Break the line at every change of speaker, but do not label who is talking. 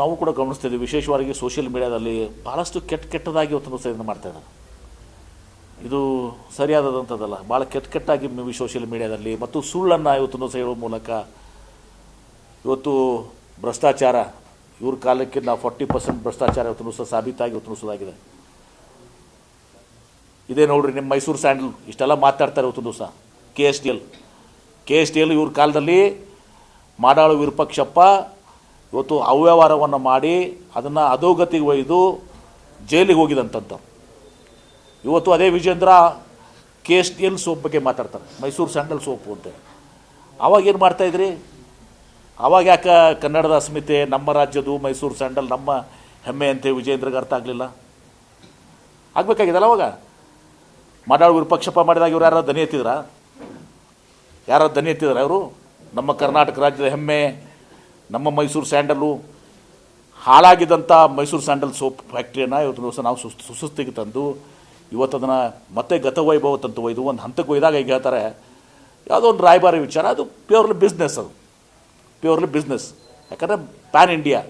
ನಾವು ಕೂಡ ಗಮನಿಸ್ತಿದ್ದೀವಿ ವಿಶೇಷವಾಗಿ ಸೋಷಿಯಲ್ ಮೀಡಿಯಾದಲ್ಲಿ ಭಾಳಷ್ಟು ಕೆಟ್ಟ ಕೆಟ್ಟದಾಗಿ ಇವತ್ತು ಸಹ ಇದನ್ನು ಮಾಡ್ತಾ ಇದ್ದಾರೆ. ಇದು ಸರಿಯಾದದಂಥದ್ದಲ್ಲ ಭಾಳ ಕೆಟ್ಟ ಕೆಟ್ಟಾಗಿ ಮೇ ಸೋಷಿಯಲ್ ಮೀಡಿಯಾದಲ್ಲಿ ಮತ್ತು ಸುಳ್ಳನ್ನು ಇವತ್ತು ಸಹ ಹೇಳುವ ಮೂಲಕ ಇವತ್ತು ಭ್ರಷ್ಟಾಚಾರ, ಇವ್ರ ಕಾಲಕ್ಕೆ ನಾವು ಫಾರ್ಟಿ ಪರ್ಸೆಂಟ್ ಭ್ರಷ್ಟಾಚಾರ ಇವತ್ತು ಸಹ ಸಾಬೀತಾಗಿ ಇವತ್ತು ಇದೇ ನೋಡ್ರಿ ನಿಮ್ಮ ಮೈಸೂರು ಸ್ಯಾಂಡಲ್, ಇಷ್ಟೆಲ್ಲ ಮಾತಾಡ್ತಾರೆ ಇವತ್ತು ದಿವಸ. K S D L K S D L ಇವ್ರ ಕಾಲದಲ್ಲಿ ಮಾಡಾಳು ವಿರೂಪಾಕ್ಷಪ್ಪ ಇವತ್ತು ಅವ್ಯವಹಾರವನ್ನು ಮಾಡಿ ಅದನ್ನು ಅಧೋಗತಿಗೆ ಒಯ್ದು ಜೈಲಿಗೆ ಹೋಗಿದಂಥದ್ದು. ಇವತ್ತು ಅದೇ Vijendra K S L soap ಬಗ್ಗೆ ಮಾತಾಡ್ತಾರೆ. ಮೈಸೂರು ಸ್ಯಾಂಡಲ್ ಸೋಪು ಅಂತ. ಅವಾಗ ಏನು ಮಾಡ್ತಾಯಿದ್ರಿ ಅವಾಗ ಯಾಕೆ ಕನ್ನಡದ ಅಸ್ಮಿತೆ, ನಮ್ಮ ರಾಜ್ಯದು ಮೈಸೂರು ಸ್ಯಾಂಡಲ್, ನಮ್ಮ ಹೆಮ್ಮೆ ಅಂತ ವಿಜೇಂದ್ರಗೆ ಅರ್ಥ ಆಗಲಿಲ್ಲ? ಆಗಬೇಕಾಗಿದಲ್ಲ ಅವಾಗ? ಮಾಡಾಳು ವಿರುಪಕ್ಷಪ ಮಾಡಿದಾಗ ಇವ್ರು ಯಾರು ದನಿ ಎತ್ತಿದ್ರ? ಯಾರು ದನಿ ಎತ್ತಿದ್ರ ಅವರು ನಮ್ಮ ಕರ್ನಾಟಕ ರಾಜ್ಯದ ಹೆಮ್ಮೆ ನಮ್ಮ ಮೈಸೂರು ಸ್ಯಾಂಡಲು ಹಾಳಾಗಿದ್ದಂಥ ಮೈಸೂರು ಸ್ಯಾಂಡಲ್ ಸೋಪ್ ಫ್ಯಾಕ್ಟ್ರಿಯನ್ನು ಇವತ್ತು ದಿವಸ ನಾವು ಸುಸ್, ಸುಸ್ತಿಗೆ ತಂದು ಇವತ್ತು ಅದನ್ನು ಮತ್ತೆ ಗತವೈಭವ ತಂತು ಒಯ್ದು, ಒಂದು ಹಂತಕ್ಕೆ ಒಯ್ದಾಗ ಈಗ ಹೇಳ್ತಾರೆ, ಯಾವುದೋ ಒಂದು ರಾಯಭಾರಿ ವಿಚಾರ, ಅದು ಪ್ಯೂರ್ಲಿ ಬಿಸ್ನೆಸ್ ಅದು. ಪ್ಯೂರ್ಲಿ ಬಿಸ್ನೆಸ್ ಯಾಕಂದರೆ ಪ್ಯಾನ್ ಇಂಡಿಯಾ